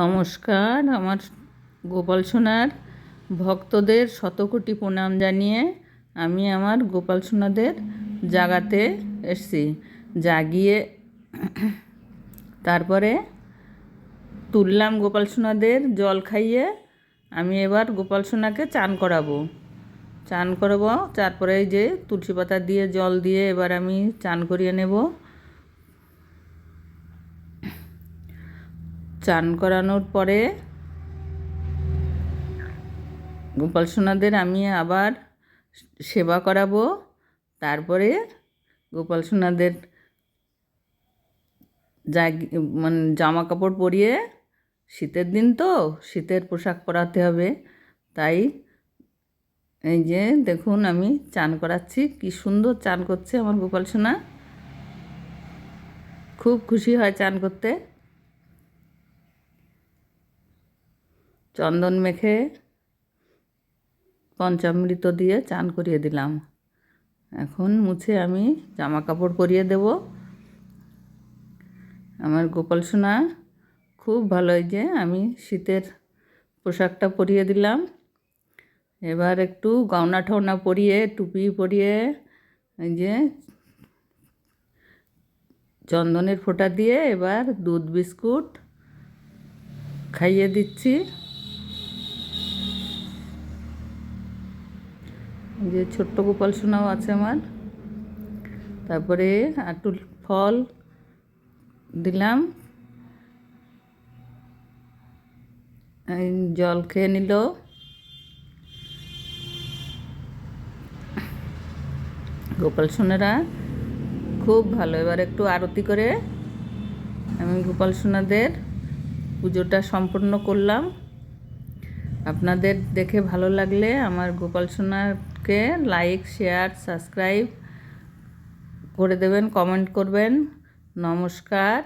নমস্কার, আমার গোপাল সোনার ভক্তদের শতকোটি প্রণাম জানিয়ে আমি আমার গোপাল সোনাদের জাগাতে এসছি। জাগিয়ে তারপরে তুললাম গোপাল সোনাদের জল খাইয়ে আমি এবার গোপাল সোনাকে চান করাবো। চান করাবো, তারপরে যে তুলসী পাতা দিয়ে জল দিয়ে এবার আমি চান করিয়ে নেব। চান করানোর পরে গোপাল সোনাদের আমি আবার সেবা করাবো। তারপরে গোপাল সোনাদের মানে জামা কাপড় পরিয়ে, শীতের দিন তো, শীতের পোশাক পরাতে হবে। তাই এই যে দেখুন আমি চান করাচ্ছি, কি সুন্দর চান করছে আমার গোপাল সোনা। খুব খুশি হয় চান করতে। চন্দন মেখে পঞ্চামৃত দিয়ে চান করিয়ে দিলাম। এখন মুছে আমি জামা কাপড় পরিয়ে দেব। আমার গোপাল সোনা, খুব ভালো এই যে আমি শীতের পোশাকটা পরিয়ে দিলাম। এবার একটু গয়না ঠওনা পরিয়ে, টুপি পরিয়ে, এই যে চন্দনের ফোঁটা দিয়ে এবার দুধ বিস্কুট খাইয়ে দিচ্ছি। যে ছোট্ট গোপাল সোনাও আছে আমার। তারপরে একটু ফল দিলাম। জল খেয়ে নিল। গোপাল সোনারা খুব ভালো। এবার একটু আরতি করে আমি গোপাল সোনাদের পুজোটা সম্পূর্ণ করলাম। আপনাদের দেখে ভালো লাগলে আমার গোপাল সোনাকে লাইক শেয়ার সাবস্ক্রাইব করে দেবেন কমেন্ট করবেন। নমস্কার।